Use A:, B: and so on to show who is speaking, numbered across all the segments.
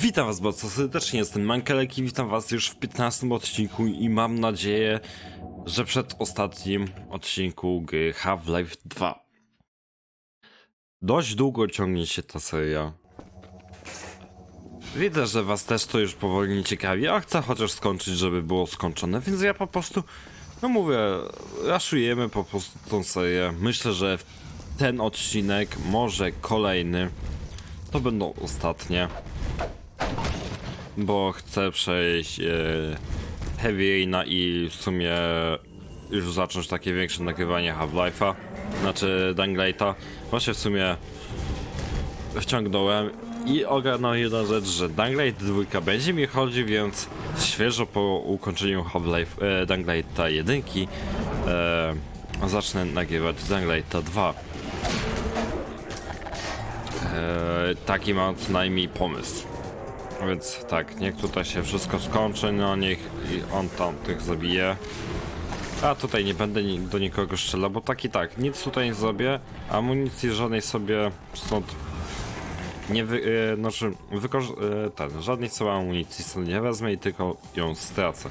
A: Witam was bardzo serdecznie, jestem Mankelek i witam was już w 15 odcinku i mam nadzieję, że przed ostatnim odcinku gry Half-Life 2. Dość długo ciągnie się ta seria. Widzę, że was też to już powoli nie ciekawi, a chcę chociaż skończyć, żeby było skończone, więc ja po prostu, no mówię, raszujemy po prostu tą serię. Myślę, że ten odcinek, może kolejny, to będą ostatnie bo chcę przejść e, Heavy Raina i w sumie już zacząć takie większe nagrywanie Half-Life'a, znaczy Dying Light'a. Właśnie w sumie wciągnąłem i ogarnąłem jedna rzecz, że Dying Light 2 będzie mi chodzi, więc świeżo po ukończeniu Half-Life e, Dying Light'a 1 e, zacznę nagrywać Dying Light'a 2. E, taki mam co najmniej pomysł. Więc tak, niech tutaj się wszystko skończy, no niech i on tam tych zabije. A tutaj nie będę ni do nikogo strzelał, bo tak i tak, nic tutaj nie zrobię, amunicji żadnej sobie stąd nie wy... Yy, znaczy, yy, ten, żadnej sobie amunicji stąd nie wezmę i tylko ją stracę.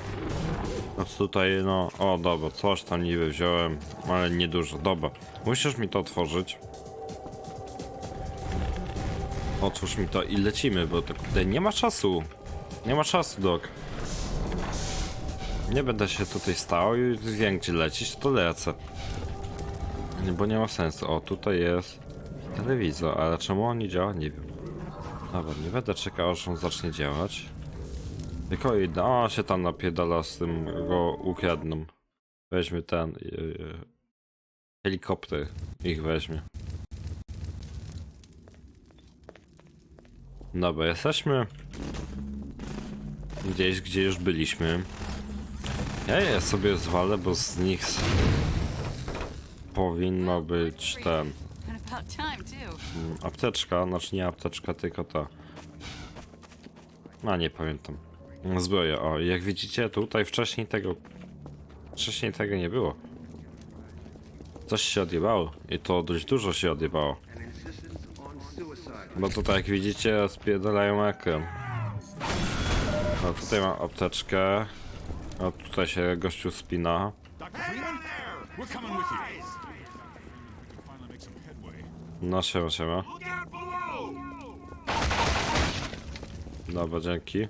A: No tutaj, no, o dobra, coś tam niby wziąłem, ale niedużo, dobra. Musisz mi to otworzyć. Otwórz mi to i lecimy, bo to kurde, nie ma czasu. Nie ma czasu, dok. Nie będę się tutaj stał i wiem gdzie lecieć, to lecę. Bo nie ma sensu. O, tutaj jest telewizor, ale czemu on nie działa? Nie wiem. Dobra, nie będę czekał, aż on zacznie działać. Tylko idę, o, się tam napierdala z tym go ukradną. Weźmy ten... Yy, helikopter ich weźmie. Dobra, jesteśmy gdzieś, gdzie już byliśmy. Ja je sobie zwalę, bo z nich powinno być ten mm, apteczka, znaczy nie apteczka, tylko ta. A nie pamiętam. Zbroja, o, jak widzicie, tutaj wcześniej tego. Wcześniej tego nie było. Coś się odjebało i to dość dużo się odjebało. Bo tutaj jak widzicie spierdalają ekran. No tutaj mam apteczkę. A tutaj się gościu spina. No siema, siema. Dobra, dzięki.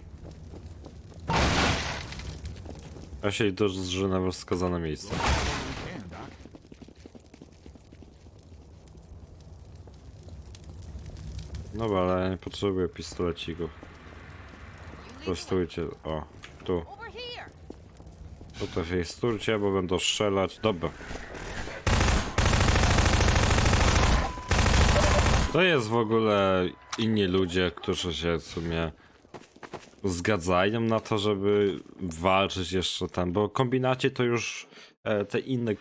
A: Ja się że na wskazane miejsce.
B: Can, Doc.
A: Dobra, ale ja nie potrzebuję pistolecików. Postójcie, o, tu. Tutaj się stójcie, bo będą strzelać. Dobra. To jest w ogóle inni ludzie, którzy się w sumie zgadzają na to, żeby walczyć jeszcze tam, bo kombinacie to już e, te inne, e,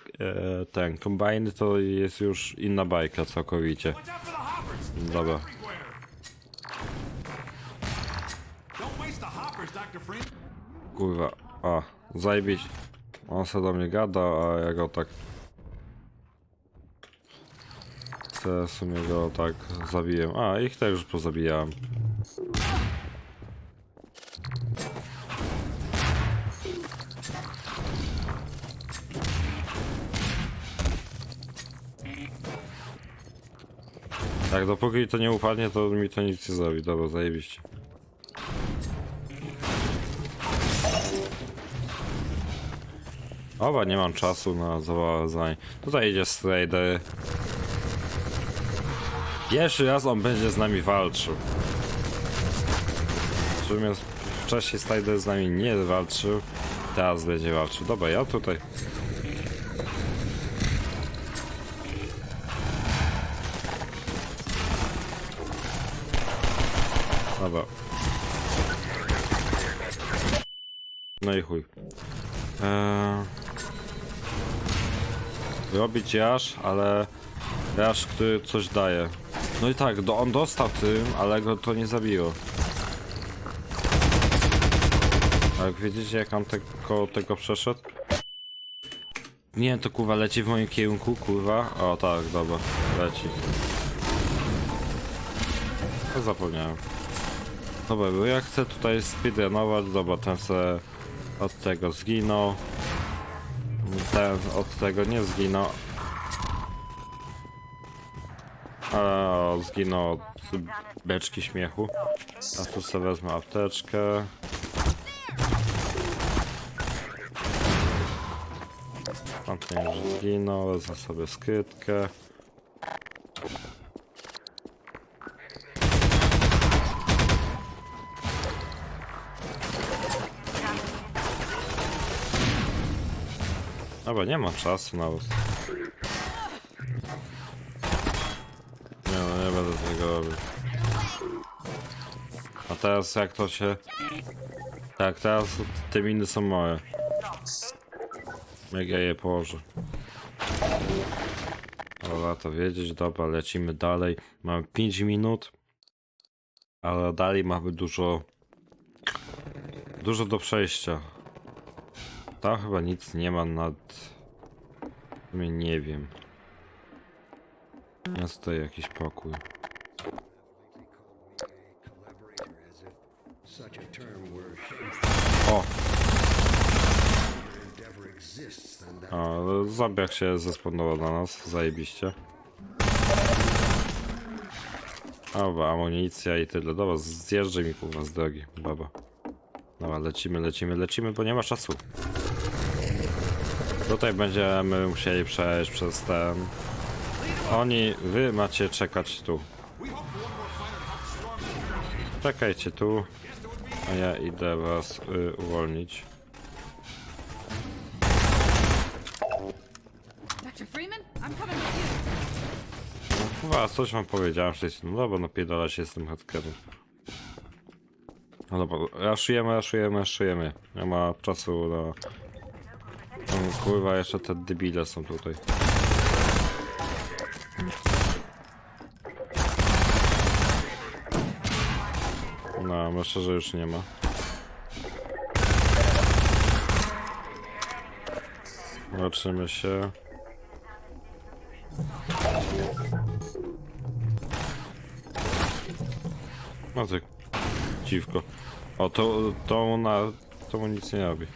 A: ten, kombajny to jest już inna bajka całkowicie. Dobra. Kurwa, a, zajebić. On se do mnie gada, a ja go tak... Chcę w sumie go tak zabiję. A, ich też już pozabijałem. Tak, dopóki to nie upadnie, to mi to nic nie zrobi. Dobra, zajebiście. Oba, nie mam czasu na załazań. Tutaj idzie Strader. Pierwszy raz on będzie z nami walczył. Natomiast wcześniej Strader z nami nie walczył. Teraz będzie walczył. Dobra, ja tutaj. Robić jasz, ale jasz, który coś daje. No i tak, do, on dostał tym, ale go to nie zabiło. A jak widzicie, jak on tego, tego przeszedł? Nie, to kurwa leci w moim kierunku, kurwa. O tak, dobra, leci. To zapomniałem. Dobra, bo ja chcę tutaj speedrunować, dobra, ten se od tego zginął. Ten od tego nie zginął. O, zginął od beczki śmiechu. A tu sobie wezmę apteczkę. Tamten już zginął, wezmę sobie skrytkę. Dobra, nie ma czasu nawet. Nie no, nie będę tego robił. A teraz jak to się... Tak, teraz te miny są moje. Jak ja je położę. Dobra, to wiedzieć, dobra, lecimy dalej. Mamy 5 minut. Ale dalej mamy dużo... Dużo do przejścia. Tam chyba nic nie ma nad... Nie wiem. Jest tutaj jakiś pokój. O! O, zabieg się zesponował na nas, zajebiście. Dobra, amunicja i tyle. Dobra, zjeżdżaj mi kurwa z drogi, baba. Dobra, lecimy, lecimy, lecimy, bo nie ma czasu. Tutaj będziemy musieli przejść przez ten... Oni, wy macie czekać tu. Czekajcie tu, a ja idę was y, uwolnić.
C: You.
A: Chyba coś wam powiedziałem wcześniej. No dobra, no pierdolę się z tym hardcorem. No dobra, raszujemy, raszujemy, raszujemy. Nie ma czasu na... No, kurwa, jeszcze te debile są tutaj. No, myślę, że już nie ma. Zobaczymy się. No dziwko. O, to, to, mu na, to mu nic nie robi.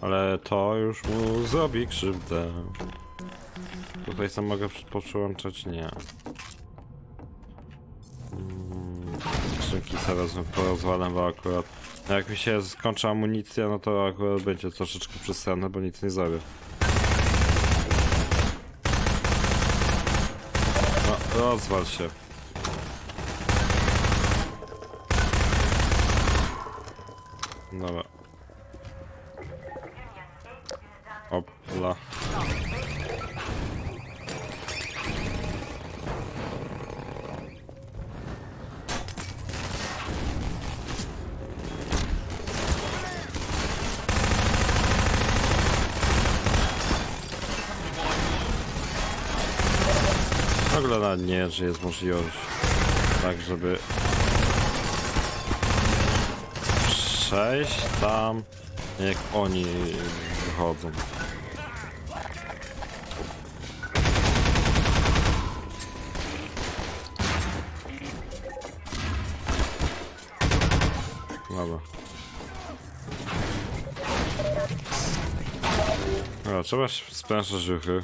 A: Ale to już mu zrobi krzywdę. Tutaj sam mogę poprzyłączać? Nie. Mm, Skrzynki zaraz porozwalam, bo akurat no jak mi się skończy amunicja, no to akurat będzie troszeczkę przestranne, bo nic nie zrobię. No, rozwal się. Dobra. Opla. W ogóle nie, że jest możliwość tak, żeby przejść tam, jak oni wychodzą. Dobra. Dobra, trzeba sprężać ruchy.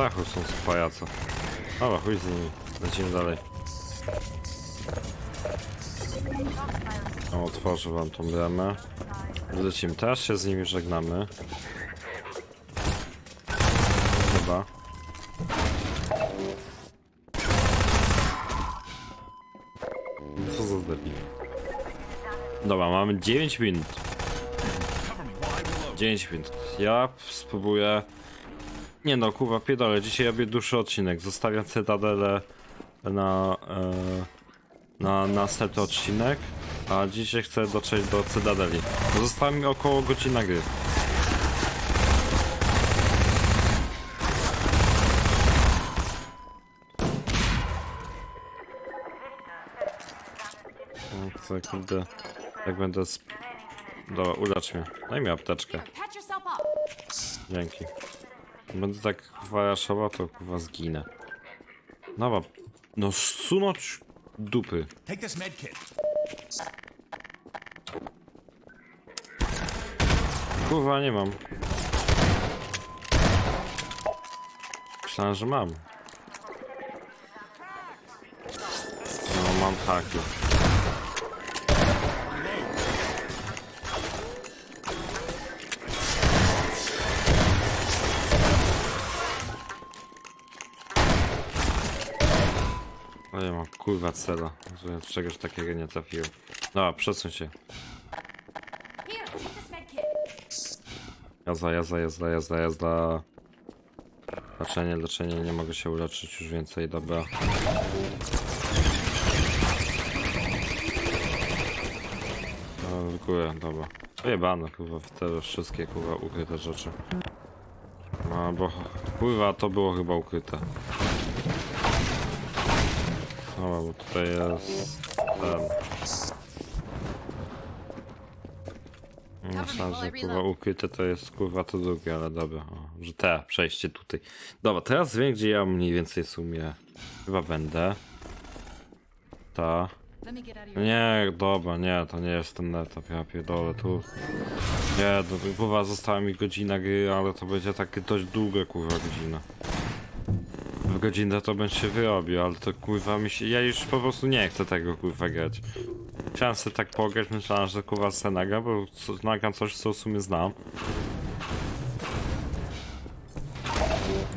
A: Dachu są pajace. Dobra, chuj z nimi. Lecimy dalej. O, otworzę wam tą bramę. Lecimy. Teraz się z nimi żegnamy. Chyba. Co za debil. Dobra, mamy 9 minut. 9 minut. Ja spróbuję. Nie no, kurwa, pierdolę. Dzisiaj robię dłuższy odcinek. Zostawiam Cytadelę na, e, na następny odcinek. A dzisiaj chcę dotrzeć do Cytadeli. Została mi około godzina gry. No, co, kurde. Jak będę sp... Dobra, ulecz mnie. Daj mi apteczkę. Dzięki. Będę tak waraszował, to kurwa zginę. Dobra. No sunąć dupy.
B: Take this med kit.
A: Kurwa, nie mam. Myślałem, że mam. No, mam haki. Kurwa cela, że czegoś takiego nie trafiłem. Dobra, przesuń się. Jazda, jazda, jazda, jazda, jazda. Leczenie, leczenie, nie mogę się uleczyć już więcej, dobra. No, w górę, dobra. Jebane, kurwa, w te wszystkie, kurwa, ukryte rzeczy. No, bo, kurwa, to było chyba ukryte. Dobra, bo tutaj jest ten... Myślałem, że kurwa ukryte to jest kurwa to drugie, ale dobra. O, że te przejście tutaj. Dobra, teraz wiem gdzie ja mniej więcej w sumie chyba będę. Ta. Nie, dobra, nie, to nie jest ten etap, ja pierdolę, tu... Nie, to, kurwa, została mi godzina gry, ale to będzie takie dość długa, kurwa, godzina. W godzinę to bym się wyrobił, ale to, kurwa, mi się... Ja już po prostu nie chcę tego, kurwa, grać. Chciałem sobie tak pograć, myślałem, że, kurwa, se nagram, bo co- coś, co w sumie znam.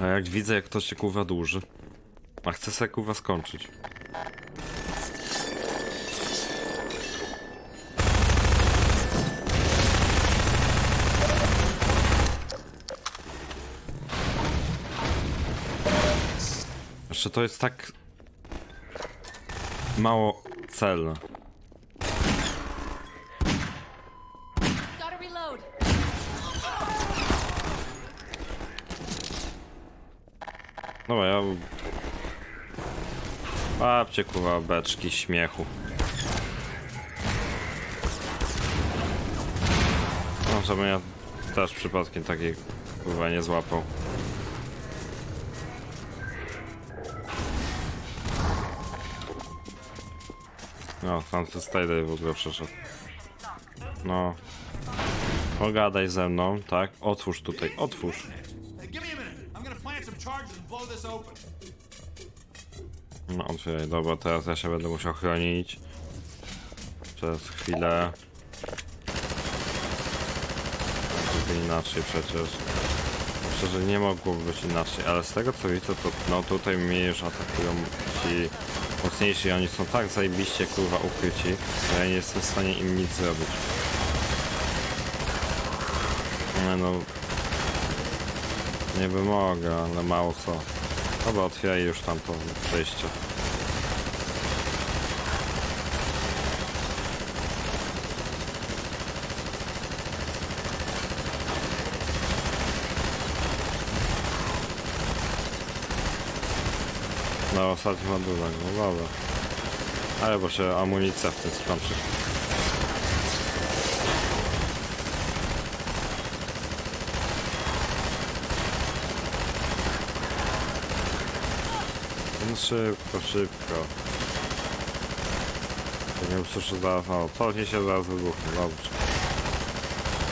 A: A jak widzę, jak to się, kurwa, dłuży. A chcę sobie, kurwa, skończyć. To jest tak mało celne. Dobra, ja... Babcie kurwa beczki śmiechu. No, żebym ja też przypadkiem takiej kurwa nie złapał. No, tam to Stayday w ogóle przeszedł. No. Pogadaj ze mną, tak? Otwórz tutaj, otwórz. No otwieraj, dobra, teraz ja się będę musiał chronić. Przez chwilę. Żeby inaczej przecież. Myślę, że nie mogłoby być inaczej, ale z tego co widzę, to no tutaj mnie już atakują ci mocniejsi, oni są tak zajebiście kurwa ukryci, że ja nie jestem w stanie im nic zrobić. Nie no... Nie wymogę, ale mało co. Dobra, otwieraj już tam to przejście. Na ostatnim ładunek, no dobra. Ale bo się amunicja w tym skończy. No szybko, szybko. To nie usłyszę zaraz, o, coś mi się zaraz wybuchnie, dobrze.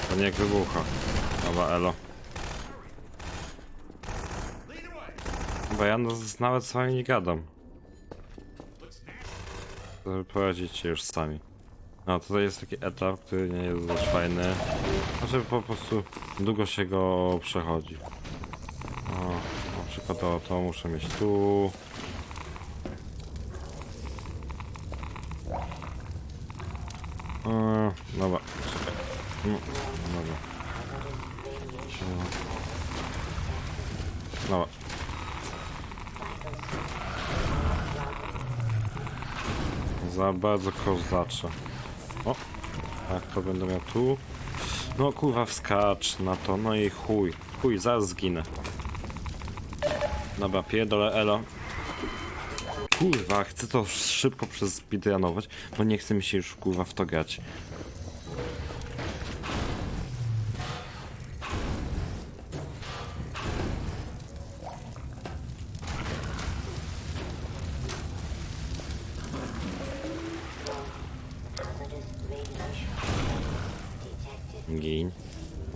A: To niech wybucha. Dobra, elo. Bo ja no, nawet z wami nie gadam. Się już sami. No tutaj jest taki etap, który nie jest dość fajny. Znaczy po prostu długo się go przechodzi. O, na przykład o, to muszę mieć tu. E, dobra, czekaj. No, Dobra. Za bardzo kozacze. O, jak to będę miał tu? No kurwa, wskacz na to, no i chuj. Chuj, zaraz zginę. Dobra, pierdolę elo. Kurwa, chcę to szybko przez speedrunować, bo nie chce mi się już kurwa w to grać.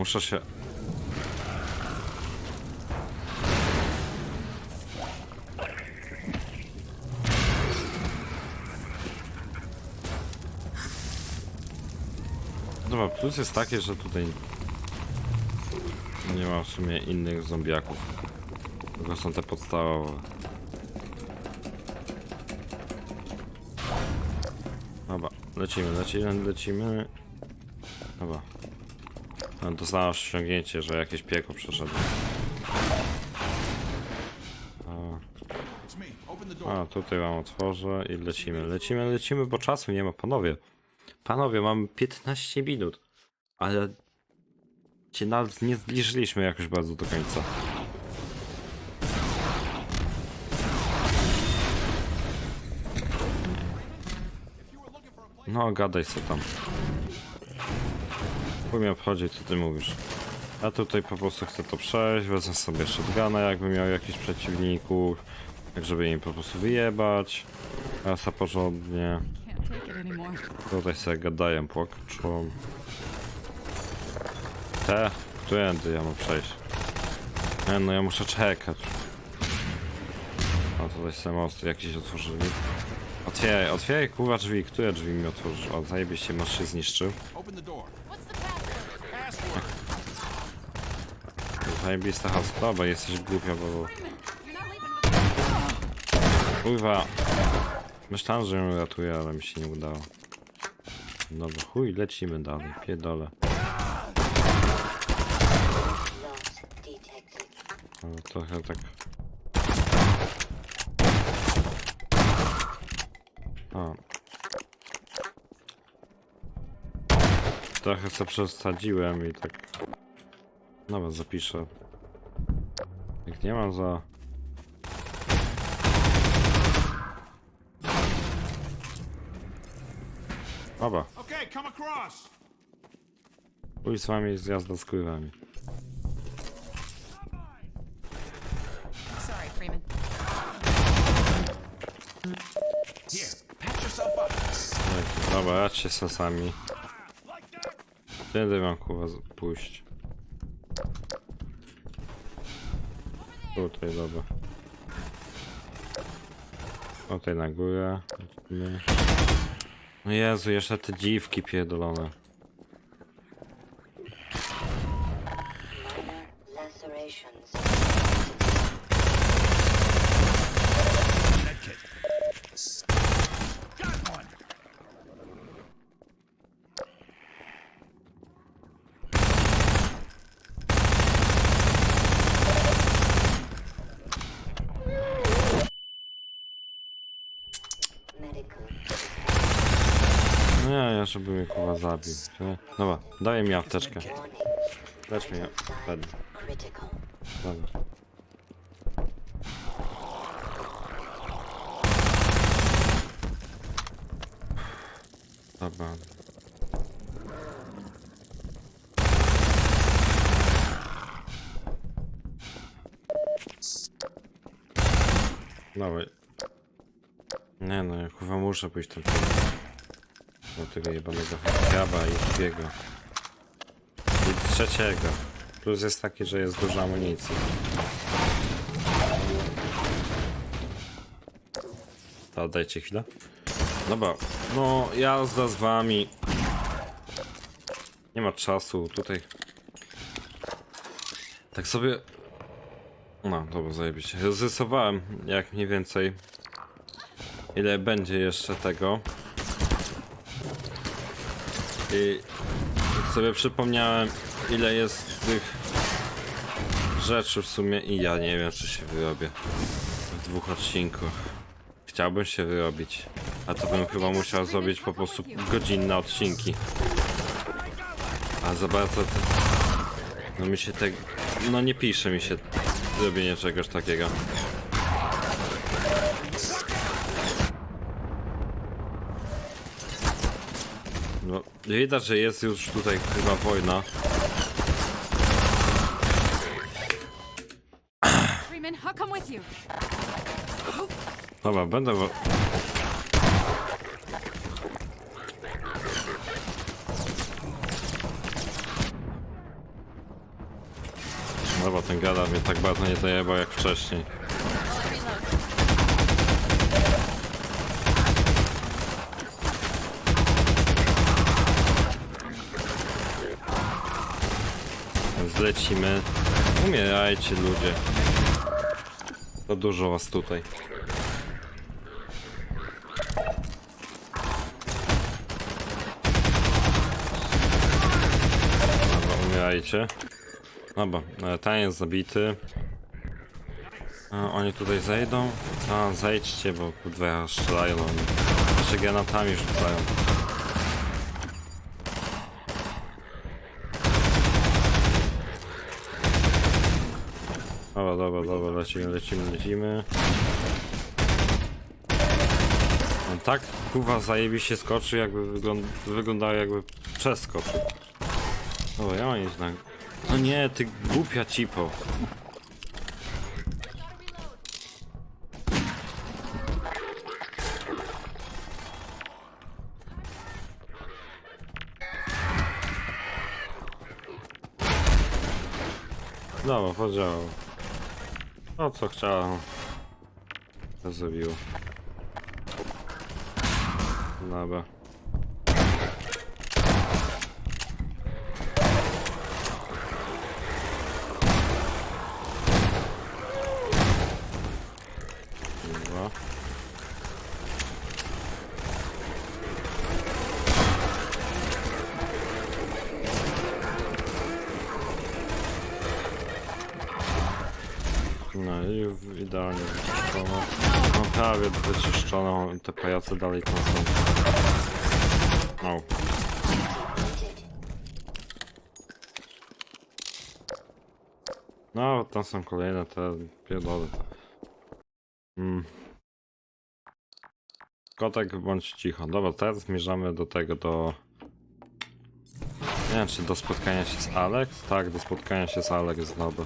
A: Muszę się... Dobra, plus jest taki, że tutaj nie ma w sumie innych zombiaków. Tylko są te podstawowe. Dobra, lecimy, lecimy, lecimy. Dobra. No, Dostałem osiągnięcie, że jakieś piekło
B: door.
A: A, tutaj wam otworzę i lecimy. Lecimy, lecimy, bo czasu nie ma, panowie. Panowie, mamy 15 minut. Ale... Cię nawet nie zbliżyliśmy jakoś bardzo do końca. No, gadaj sobie tam. Chuj obchodzi, co ty mówisz. Ja tutaj po prostu chcę to przejść, wezmę sobie shotguna, jakby miał jakichś przeciwników, tak żeby im po prostu wyjebać. Rasa porządnie. Tutaj sobie gadają płaczą. Te, którędy ja mam przejść? Nie, no ja muszę czekać. A tutaj sobie mosty jakieś otworzyli. Otwieraj, otwieraj kurwa drzwi, które drzwi mi otworzysz? O, zajebiście masz się zniszczył. Zajebista has. Dobra, jesteś głupia, bo... Kurwa. Myślałem, że ją ratuję, ale mi się nie udało. Dobra, chuj, lecimy dalej, pierdolę. Ale trochę tak... A. Trochę co przesadziłem i tak... Nawet zapiszę. Jak nie mam za... Oba.
B: Okay, come across.
A: Chuj z wami jest jazda z kurwami.
C: Sorry, Freeman.
B: Here, patch yourself up.
A: Dobra, się. Kiedy mam kurwa pójść? Tutaj, dobra. Tutaj na górę. No Jezu, jeszcze te dziwki pierdolone.
D: Lacerations.
B: Medkit. Got one.
D: Medical.
A: No ja, ja żeby mnie kurwa zabił. Dobra, daj mi apteczkę. Mnie. Będę.
D: Critical.
A: Dobra. Dobra. Dawaj. Nie no, ja chyba muszę pójść tam. Do tego jebanego graba i drugiego. I trzeciego. Plus jest taki, że jest dużo amunicji. To dajcie chwilę. Dobra, no jazda z wami. Nie ma czasu tutaj. Tak sobie... No, dobra, zajebiście. Zrysowałem jak mniej więcej ile będzie jeszcze tego. I sobie przypomniałem ile jest tych rzeczy w sumie i ja nie wiem czy się wyrobię w dwóch odcinkach. Chciałbym się wyrobić, a to bym chyba musiał zrobić po prostu godzinne odcinki. A za bardzo te... No mi się te... No nie pisze mi się zrobienie czegoś takiego. No widać, że jest już tutaj chyba wojna. Dobra, będę... Dobra, ten gada mnie tak bardzo nie dojebał jak wcześniej. Zlecimy. Umierajcie ludzie. To dużo was tutaj. Dobra, umierajcie. Dobra, e, ten jest zabity. A, oni tutaj zejdą? A, zejdźcie, bo kurwa strzelają oni. Jeszcze granatami rzucają. Dobra, dobra, lecimy, lecimy, lecimy. On tak kurwa zajebiście skoczy, jakby wygląd wyglądał jakby przeskoczył. O, ja mam iść na... No nie, ty głupia cipo. Dobra, podziałał. O co chciałem. To zrobiło. Dobra. No i idealnie wyczyszczone. No prawie wyczyszczono, te pajace dalej tam są. No. No, tam są kolejne te pierdolę. Mm. Kotek bądź cicho. Dobra, teraz zmierzamy do tego, do... Nie wiem, czy do spotkania się z Alex? Tak, do spotkania się z Alex. Dobra.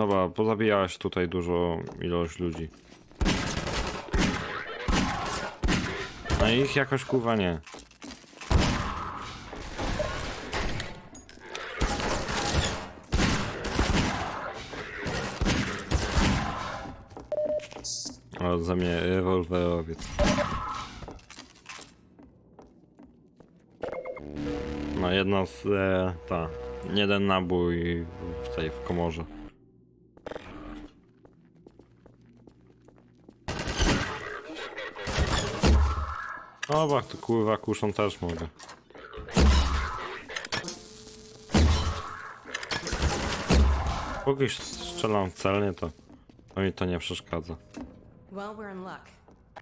A: Dobra, pozabijałaś tutaj dużo ilość ludzi. A ich jakoś kurwa nie. O, za mnie rewolwerowiec. No jedna z... E, ta. Jeden nabój w tej, w komorze. O, bach, to kurwa kuszą też mogę. Póki strzelam celnie, to, to mi to nie przeszkadza.
C: Well, we're in luck.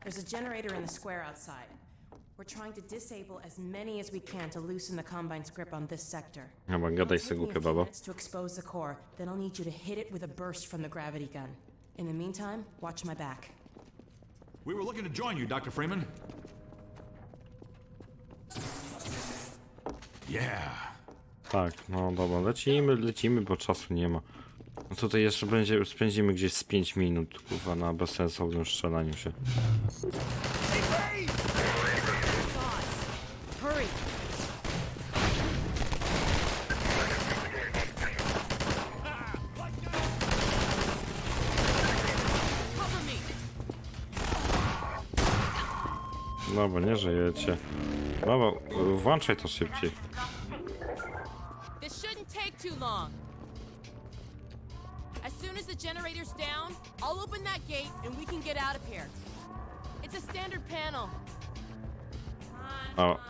C: There's a generator in the square outside. We're trying to disable as many as we can to loosen the Combine's grip on this sector.
A: Chyba gadaj se
C: It'll take me
A: głupia
C: a few
A: babo.
C: minutes to expose the core, then I'll need you to hit it with a burst from the gravity gun. In the meantime, watch my back.
B: We were looking to join you, Dr. Freeman.
A: Tak, no dobra, lecimy, lecimy, bo czasu nie ma. No tutaj jeszcze będzie, spędzimy gdzieś z 5 minut, kurwa, na bezsensownym strzelaniu się. Dobra, nie żyjecie. Dobra, włączaj to szybciej.
E: Long. As soon as the generator's down, I'll open that gate and we can get out of here. It's a standard panel. Come on,
A: Oh.
E: on.